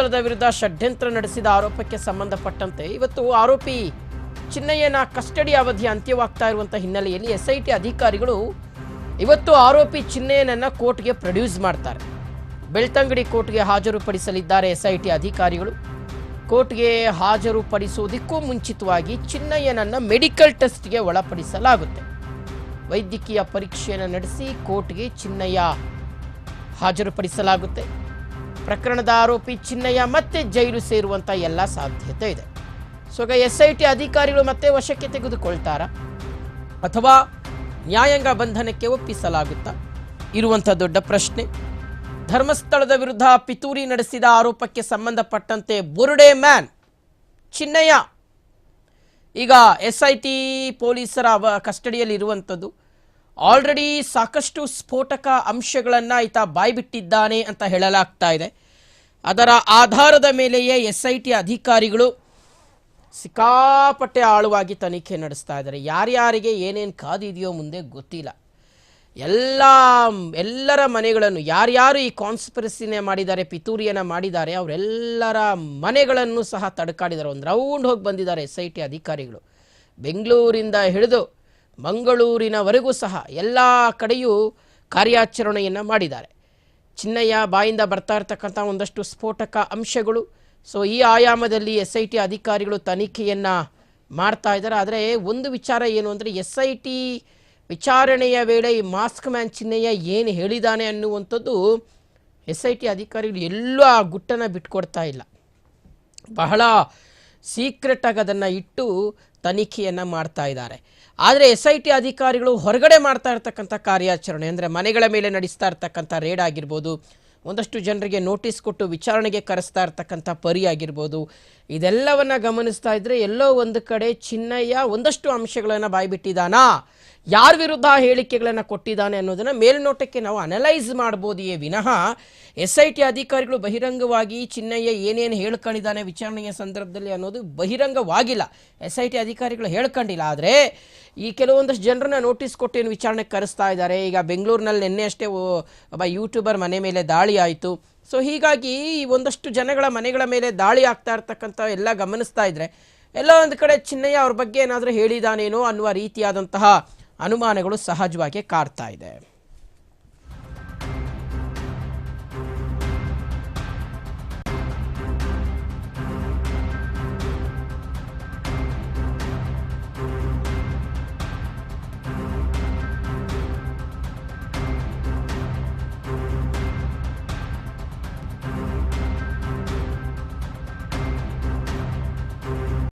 ಧರ್ಮಸ್ಥಳದ ವಿರುದ್ಧ ಷಡ್ಯಂತ್ರ ನಡೆಸಿದ ಆರೋಪಕ್ಕೆ ಸಂಬಂಧಪಟ್ಟಂತೆ ಇವತ್ತು ಆರೋಪಿ ಚಿನ್ನಯ್ಯನ ಕಸ್ಟಡಿ ಅವಧಿ ಅಂತ್ಯವಾಗ್ತಾ ಇರುವಂಥ ಹಿನ್ನೆಲೆಯಲ್ಲಿ ಎಸ್ಐಟಿ ಅಧಿಕಾರಿಗಳು ಇವತ್ತು ಆರೋಪಿ ಚಿನ್ನಯ್ಯನನ್ನ ಕೋರ್ಟ್ಗೆ ಪ್ರೊಡ್ಯೂಸ್ ಮಾಡ್ತಾರೆ. ಬೆಳ್ತಂಗಡಿ ಕೋರ್ಟ್ಗೆ ಹಾಜರುಪಡಿಸಲಿದ್ದಾರೆ ಎಸ್ಐಟಿ ಅಧಿಕಾರಿಗಳು. ಕೋರ್ಟ್ಗೆ ಹಾಜರುಪಡಿಸುವುದಕ್ಕೂ ಮುಂಚಿತವಾಗಿ ಚಿನ್ನಯ್ಯನನ್ನ ಮೆಡಿಕಲ್ ಟೆಸ್ಟ್ಗೆ ಒಳಪಡಿಸಲಾಗುತ್ತೆ. ವೈದ್ಯಕೀಯ ಪರೀಕ್ಷೆಯನ್ನು ನಡೆಸಿ ಕೋರ್ಟ್ಗೆ ಚಿನ್ನಯ್ಯ ಹಾಜರುಪಡಿಸಲಾಗುತ್ತೆ. ಪ್ರಕರಣದ ಆರೋಪಿ ಚಿನ್ನಯ್ಯ ಮತ್ತೆ ಜೈಲು ಸೇರುವಂಥ ಎಲ್ಲ ಸಾಧ್ಯತೆ ಇದೆ. ಸೊ ಈಗ ಎಸ್ ಅಧಿಕಾರಿಗಳು ಮತ್ತೆ ವಶಕ್ಕೆ ತೆಗೆದುಕೊಳ್ತಾರಾ? ಅಥವಾ ನ್ಯಾಯಾಂಗ ಬಂಧನಕ್ಕೆ ಒಪ್ಪಿಸಲಾಗುತ್ತಾ? ಇರುವಂಥ ದೊಡ್ಡ ಪ್ರಶ್ನೆ. ಧರ್ಮಸ್ಥಳದ ವಿರುದ್ಧ ಪಿತೂರಿ ನಡೆಸಿದ ಆರೋಪಕ್ಕೆ ಸಂಬಂಧಪಟ್ಟಂತೆ ಬುರುಡೆ ಮ್ಯಾನ್ ಚಿನ್ನಯ್ಯ. ಈಗ ಎಸ್ ಐ ಟಿ ಪೊಲೀಸರ ಕಸ್ಟಡಿಯಲ್ಲಿ ಇರುವಂಥದ್ದು ಆಲ್ರೆಡಿ ಸಾಕಷ್ಟು ಸ್ಫೋಟಕ ಅಂಶಗಳನ್ನು ಈತ ಬಾಯ್ಬಿಟ್ಟಿದ್ದಾನೆ ಅಂತ ಹೇಳಲಾಗ್ತಾ ಇದೆ. ಅದರ ಆಧಾರದ ಮೇಲೆಯೇ ಎಸ್ ಐ ಟಿ ಅಧಿಕಾರಿಗಳು ಸಿಕ್ಕಾಪಟ್ಟೆ ಆಳುವಾಗಿ ತನಿಖೆ ನಡೆಸ್ತಾ ಇದ್ದಾರೆ. ಯಾರ್ಯಾರಿಗೆ ಏನೇನು ಕಾದಿದೆಯೋ ಮುಂದೆ ಗೊತ್ತಿಲ್ಲ. ಎಲ್ಲ, ಎಲ್ಲರ ಮನೆಗಳನ್ನು, ಯಾರ್ಯಾರು ಈ ಕಾನ್ಸ್ಪಿರಸಿನೇ ಮಾಡಿದ್ದಾರೆ, ಪಿತೂರಿಯನ್ನು ಮಾಡಿದ್ದಾರೆ, ಅವರೆಲ್ಲರ ಮನೆಗಳನ್ನು ಸಹ ತಡ್ಕಾಡಿದ್ದಾರೆ. ಒಂದು ರೌಂಡ್ ಹೋಗಿ ಬಂದಿದ್ದಾರೆ ಎಸ್ ಐ ಟಿ ಅಧಿಕಾರಿಗಳು. ಬೆಂಗಳೂರಿಂದ ಹಿಡಿದು ಮಂಗಳೂರಿನವರೆಗೂ ಸಹ ಎಲ್ಲ ಕಡೆಯೂ ಕಾರ್ಯಾಚರಣೆಯನ್ನು ಮಾಡಿದ್ದಾರೆ. ಚಿನ್ನಯ್ಯ ಬಾಯಿಂದ ಬರ್ತಾ ಇರ್ತಕ್ಕಂಥ ಒಂದಷ್ಟು ಸ್ಫೋಟಕ ಅಂಶಗಳು. ಸೊ ಈ ಆಯಾಮದಲ್ಲಿ ಎಸ್ ಐ ಟಿ ಅಧಿಕಾರಿಗಳು ತನಿಖೆಯನ್ನು ಮಾಡ್ತಾ ಇದ್ದಾರೆ. ಆದರೆ ಒಂದು ವಿಚಾರ ಏನು ಅಂದರೆ ಎಸ್ ಐ ಟಿ ವಿಚಾರಣೆಯ ವೇಳೆ ಈ ಮಾಸ್ಕ್ ಮ್ಯಾನ್ ಚಿನ್ನಯ್ಯ ಏನು ಹೇಳಿದ್ದಾನೆ ಅನ್ನುವಂಥದ್ದು ಎಸ್ ಐ ಟಿ ಅಧಿಕಾರಿಗಳು ಎಲ್ಲೂ ಆ ಗುಟ್ಟನ್ನು ಬಿಟ್ಕೊಡ್ತಾ ಇಲ್ಲ. ಬಹಳ ಸೀಕ್ರೆಟ್ ಆಗಿ ಅದನ್ನು ಇಟ್ಟು ತನಿಖೆಯನ್ನು ಮಾಡ್ತಾ ಇದ್ದಾರೆ. ಆದರೆ ಎಸ್ ಐ ಟಿ ಅಧಿಕಾರಿಗಳು ಹೊರಗಡೆ ಮಾಡ್ತಾ ಇರ್ತಕ್ಕಂಥ ಕಾರ್ಯಾಚರಣೆ, ಅಂದರೆ ಮನೆಗಳ ಮೇಲೆ ನಡೆಸ್ತಾ ಇರ್ತಕ್ಕಂಥ ರೇಡ್ ಆಗಿರ್ಬೋದು, ಒಂದಷ್ಟು ಜನರಿಗೆ ನೋಟಿಸ್ ಕೊಟ್ಟು ವಿಚಾರಣೆಗೆ ಕರೆಸ್ತಾ ಇರ್ತಕ್ಕಂಥ ಪರಿ ಆಗಿರ್ಬೋದು, ಇದೆಲ್ಲವನ್ನು ಗಮನಿಸ್ತಾ ಇದ್ದರೆ ಎಲ್ಲೋ ಒಂದು ಕಡೆ ಚಿನ್ನಯ್ಯ ಒಂದಷ್ಟು ಅಂಶಗಳನ್ನು ಬಾಯ್ಬಿಟ್ಟಿದ್ದಾನಾ? ಯಾರ ವಿರುದ್ಧ ಹೇಳಿಕೆಗಳನ್ನು ಕೊಟ್ಟಿದ್ದಾನೆ ಅನ್ನೋದನ್ನು ಮೇಲ್ನೋಟಕ್ಕೆ ನಾವು ಅನಲೈಸ್ ಮಾಡ್ಬೋದಿಯೇ ವಿನಃ ಎಸ್ ಐ ಟಿ ಅಧಿಕಾರಿಗಳು ಬಹಿರಂಗವಾಗಿ ಚಿನ್ನಯ್ಯ ಏನೇನು ಹೇಳ್ಕೊಂಡಿದ್ದಾನೆ ವಿಚಾರಣೆಯ ಸಂದರ್ಭದಲ್ಲಿ ಅನ್ನೋದು ಬಹಿರಂಗವಾಗಿಲ್ಲ. ಎಸ್ ಐ ಟಿ ಅಧಿಕಾರಿಗಳು ಹೇಳ್ಕೊಂಡಿಲ್ಲ. ಆದರೆ ಈ ಕೆಲವೊಂದಷ್ಟು ಜನರನ್ನ ನೋಟಿಸ್ ಕೊಟ್ಟು ಏನು ವಿಚಾರಣೆಗೆ ಕರೆಸ್ತಾ ಇದ್ದಾರೆ. ಈಗ ಬೆಂಗಳೂರಿನಲ್ಲಿ ನಿನ್ನೆ ಅಷ್ಟೇ ಒಬ್ಬ ಯೂಟ್ಯೂಬರ್ ಮನೆ ಮೇಲೆ ದಾಳಿ ಆಯಿತು. ಸೊ ಹೀಗಾಗಿ ಈ ಒಂದಷ್ಟು ಜನಗಳ ಮನೆಗಳ ಮೇಲೆ ದಾಳಿ ಆಗ್ತಾ ಇರ್ತಕ್ಕಂಥ ಎಲ್ಲ ಗಮನಿಸ್ತಾ ಇದ್ದರೆ ಎಲ್ಲ ಒಂದು ಕಡೆ ಚಿನ್ನಯ್ಯ ಅವ್ರ ಬಗ್ಗೆ ಏನಾದರೂ ಹೇಳಿದಾನೇನೋ ಅನ್ನುವ ರೀತಿಯಾದಂತಹ ಅನುಮಾನಗಳು ಸಹಜವಾಗಿ ಕಾಡ್ತಾ ಇದೆ.